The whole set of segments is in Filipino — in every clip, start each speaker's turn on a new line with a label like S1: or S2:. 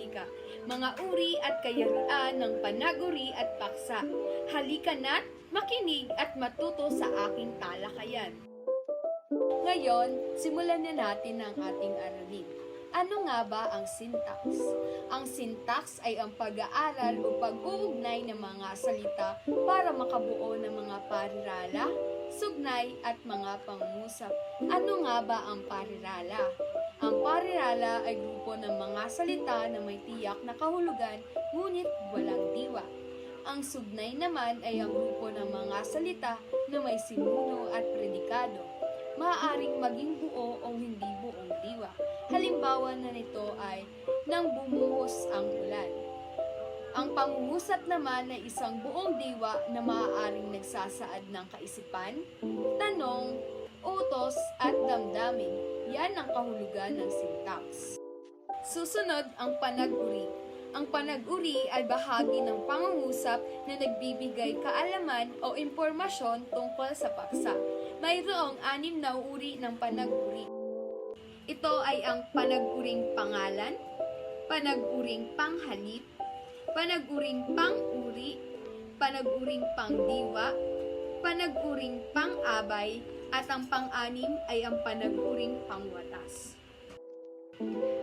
S1: wika, mga uri at kayarian ng panaguri at paksa. Halika na't makinig at matuto sa aking talakayan. Ngayon, simulan na natin ang ating aralin. Ano nga ba ang syntax? Ang syntax ay ang pag-aaral o pag-uugnay ng mga salita para makabuo ng mga parirala, sugnay at mga pangungusap. Ano nga ba ang parirala? Ang parirala ay grupo ng mga salita na may tiyak na kahulugan ngunit walang diwa. Ang sugnay naman ay ang grupo ng mga salita na may sinuno at predikado. Maaaring maging buo o hindi buong diwa. Halimbawa na nito ay nang bumuhos ang ulan. Ang pangungusap naman ay isang buong diwa na maaaring nagsasaad ng kaisipan, tanong, utos at damdamin. Yan ang kahulugan ng syntax. Susunod ang panag-uri. Ang panag-uri ay bahagi ng pangungusap na nagbibigay kaalaman o impormasyon tungkol sa paksa. Mayroong anim na uri ng panag-uri. Ito ay ang panag-uring pangalan, panag-uring panghalip, panag-uring pang-uri, panag-uring pangdiwa, panag-uring pang-abay, at ang pang-anim ay ang panag-uring pangwatas.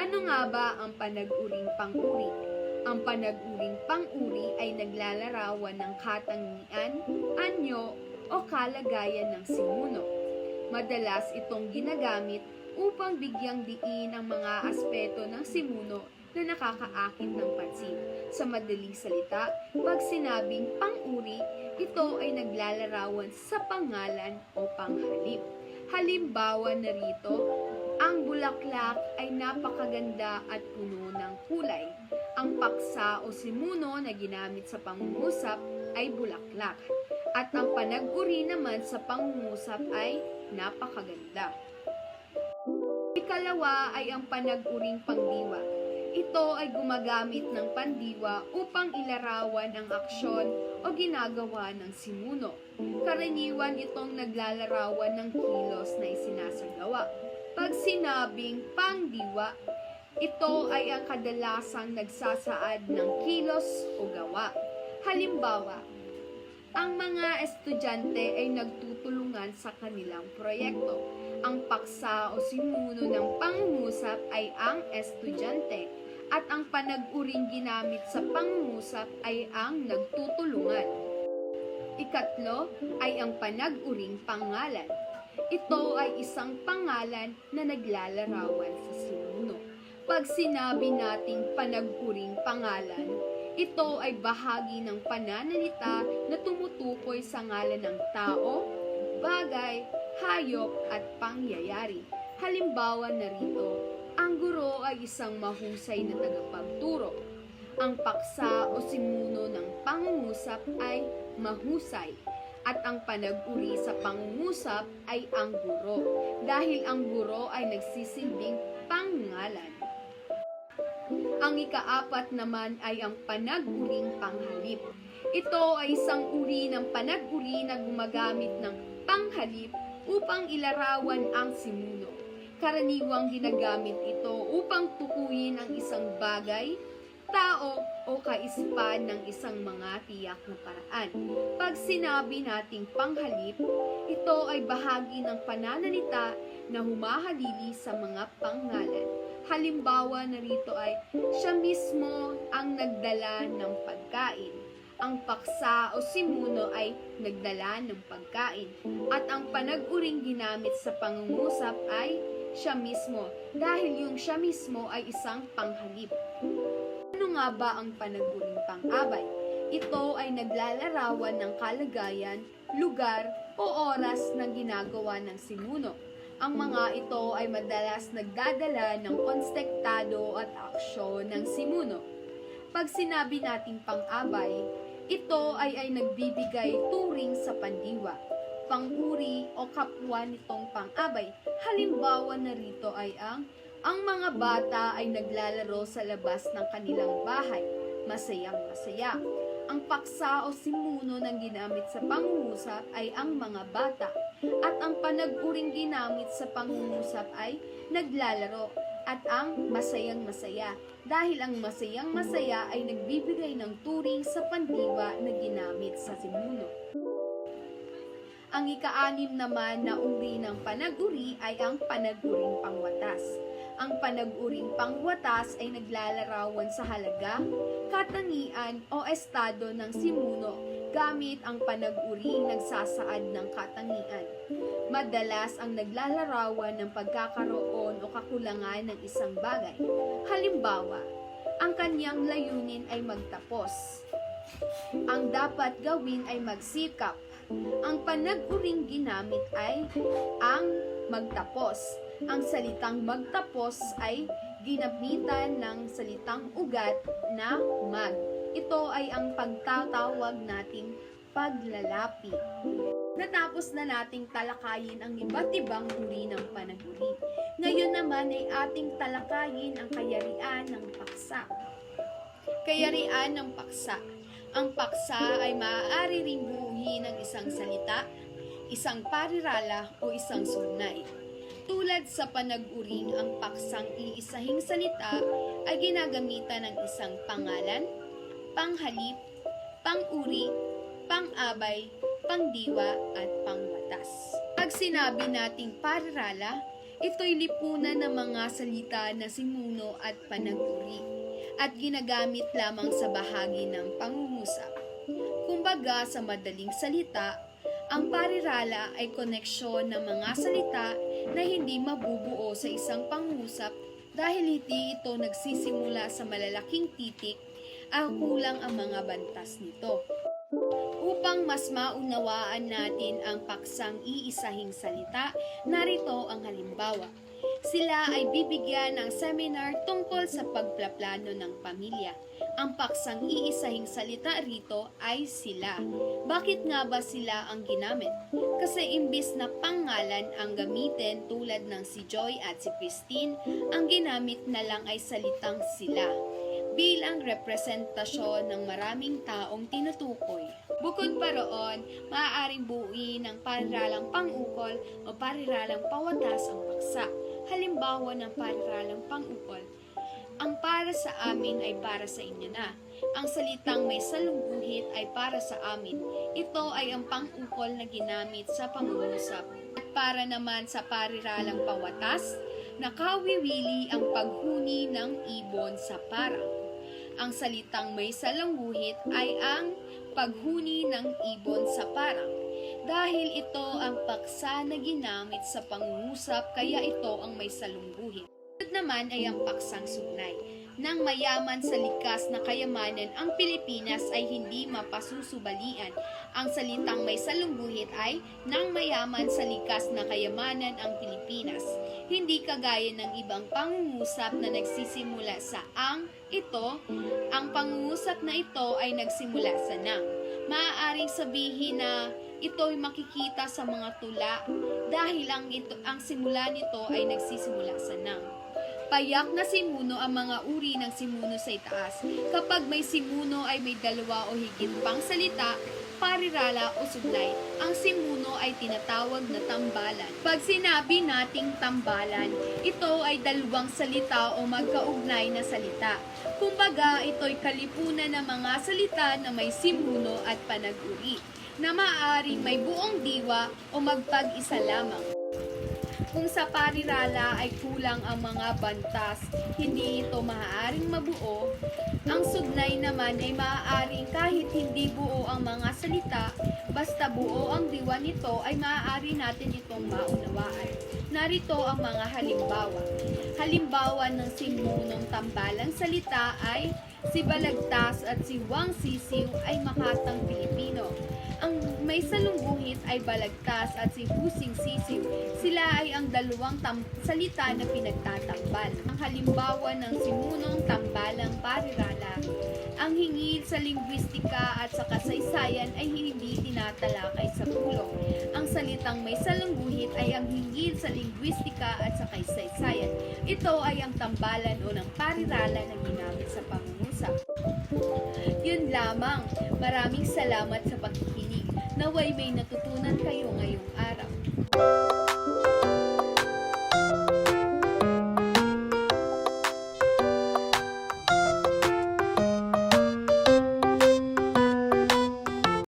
S1: Ano nga ba ang panag-uring pang-uri? Ang panag-uring pang-uri ay naglalarawan ng katangian, anyo, o kalagayan ng simuno. Madalas itong ginagamit upang bigyang diin ang mga aspeto ng simuno na nakakaakit ng pansin. Sa madaling salita, pag sinabing pang-uri, ito ay naglalarawan sa pangalan o panghalip. Halimbawa na rito, ang bulaklak ay napakaganda at puno ng kulay. Ang paksa o simuno na ginamit sa pangungusap ay bulaklak. At ang panag-uri naman sa pangungusap ay napakaganda. Ikalawa ay ang panag-uring pangdiwa. Ito ay gumagamit ng pandiwa upang ilarawan ang aksyon o ginagawa ng simuno. Karaniwan itong naglalarawan ng kilos na isinasagawa. Pag sinabing pangdiwa, ito ay ang kadalasang nagsasaad ng kilos o gawa. Halimbawa, ang mga estudyante ay nagtutulungan sa kanilang proyekto. Ang paksa o simuno ng pangungusap ay ang estudyante at ang panag-uring ginamit sa pangungusap ay ang nagtutulungan. Ikatlo ay ang panag-uring pangalan. Ito ay isang pangalan na naglalarawan sa sinuno. Pag sinabi nating panag-uring pangalan, ito ay bahagi ng pananalita na tumutukoy sa ngalan ng tao, bagay, hayop at pangyayari. Halimbawa na rito, ang guro ay isang mahusay na tagapagturo. Ang paksa o simuno ng pangungusap ay mahusay at ang panag-uri sa pangungusap ay ang guro dahil ang guro ay nagsisilbing pangalan. Ang ikaapat naman ay ang panag-uring panghalip. Ito ay isang uri ng panag-uri na gumagamit ng panghalip upang ilarawan ang simuno. Karaniwang ginagamit ito upang tukuyin ang isang bagay, tao o kaisipan ng isang mga tiyak na paraan. Pag sinabi nating panghalip, ito ay bahagi ng pananalita na humahalili sa mga pangalan. Halimbawa na rito ay siya mismo ang nagdala ng pagkain. Ang paksa o simuno ay nagdala ng pagkain. At ang panag-uring ginamit sa pangungusap ay siya mismo dahil yung siya mismo ay isang panghalip. Ano nga ba ang panag-uring pang-abay? Ito ay naglalarawan ng kalagayan, lugar o oras ng ginagawa ng simuno. Ang mga ito ay madalas nagdadala ng konstektado at aksyon ng simuno. Pag sinabi nating pang-abay, ito ay ay nagbibigay turing sa pandiwa, panguri o kapwa nitong pang-abay. Halimbawa na rito ay ang ang mga bata ay naglalaro sa labas ng kanilang bahay, masayang masaya. Ang paksa o simuno ng ginamit sa pangungusap ay ang mga bata. at ang panag-uring ginamit sa pangungusap ay naglalaro at ang masayang masaya dahil ang masayang masaya ay nagbibigay ng turing sa pandiwa na ginamit sa simuno. Ang ika-anim naman na uri ng panag-uri ay ang panag-uring pangwatas. Ang panag-uring pangwatas ay naglalarawan sa halaga, katangian o estado ng simuno gamit ang panag-uring nagsasaad ng katangian. Madalas ang naglalarawan ng pagkakaroon o kakulangan ng isang bagay. Halimbawa, ang kanyang layunin ay magtapos. Ang dapat gawin ay magsikap. Ang panag-uring ginamit ay ang magtapos. Ang salitang magtapos ay ginamitan ng salitang ugat na mag. Ito ay ang pagtatawag nating paglalapit. Natapos na nating talakayin ang iba't ibang uri ng panaguri. Ngayon naman ay ating talakayin ang kayarian ng paksa. Kayarian ng paksa. Ang paksa ay maaari ring buuhin ng isang salita, isang parirala o isang sugnay. Tulad sa panag-uring ang paksang iisahing salita ay ginagamitan ng isang pangalan, panghalip, panguri, pang-abay, pangdiwa at pangwatas. Pag sinabi nating parirala, ito'y lipunan ng mga salita na simuno at panaguri at ginagamit lamang sa bahagi ng pangungusap. Kumbaga sa madaling salita, ang parirala ay koneksyon ng mga salita na hindi mabubuo sa isang pangusap dahil hindi ito nagsisimula sa malalaking titik ang kulang ang mga bantas nito. Upang mas maunawaan natin ang paksang iisahing salita, narito ang halimbawa. Sila ay bibigyan ng seminar tungkol sa pagplaplano ng pamilya. Ang paksang iisahing salita rito ay sila. Bakit nga ba sila ang ginamit? Kasi imbis na pangalan ang gamitin tulad ng si Joy at si Christine, ang ginamit na lang ay salitang sila bilang representasyon ng maraming taong tinutukoy. Bukod pa roon, maaaring buuin ng pariralang pangukol o pariralang pawatas ang paksa. Halimbawa ng pariralang pangukol, ang para sa amin ay para sa inyo na. Ang salitang may salungguhit ay para sa amin. Ito ay ang pangukol na ginamit sa pangungusap. At para naman sa pariralang pawatas, nakawiwili ang paghuni ng ibon sa parang. Ang salitang may salungguhit ay ang paghuni ng ibon sa parang. Dahil ito ang paksa na ginamit sa pangungusap kaya ito ang may salungguhit. Sunod naman ay ang paksang sugnay. Nang mayaman sa likas na kayamanan, ang Pilipinas ay hindi mapasusubalian. Ang salitang may salungguhit ay nang mayaman sa likas na kayamanan ang Pilipinas. Hindi kagaya ng ibang pangungusap na nagsisimula sa ang, ito, ang pangungusap na ito ay nagsimula sa nang. Maaaring sabihin na ito'y makikita sa mga tula dahil ang, ito, ang simula nito ay nagsisimula sa nang. Payak na simuno ang mga uri ng simuno sa itaas. Kapag may simuno ay may dalawa o higit pang salita, parirala o suglay, ang simuno ay tinatawag na tambalan. Pag sinabi nating tambalan, ito ay dalawang salita o magkaugnay na salita. Kumbaga, ito'y kalipunan ng mga salita na may simuno at panag-uri, na maaaring may buong diwa o magpag-isa lamang. Kung sa parirala ay kulang ang mga bantas, hindi ito maaaring mabuo. Ang sugnay naman ay maaaring kahit hindi buo ang mga salita, basta buo ang diwa nito ay maaari natin itong maunawaan. Narito ang mga halimbawa. Halimbawa ng simunong tambalang salita ay si Balagtas at si Wang Sisiw ay makatang Pilipino. Ang may salungguhit ay Balagtas at si Husing Sisiw. Sila ay ang dalawang salita na pinagtatambal. Ang halimbawa ng simunong tambalang parirala. Ang hingid sa lingwistika at sa kasaysayan ay hindi tinatalakay sa pulong. Ang salitang may salungguhit ay ang hingid sa lingwistika at sa kasaysayan. Ito ay ang tambalan o ng parirala na ginamit sa pangungusap. Yun lamang. Maraming salamat sa pakikinig. Naway may natutunan kayo ngayong araw.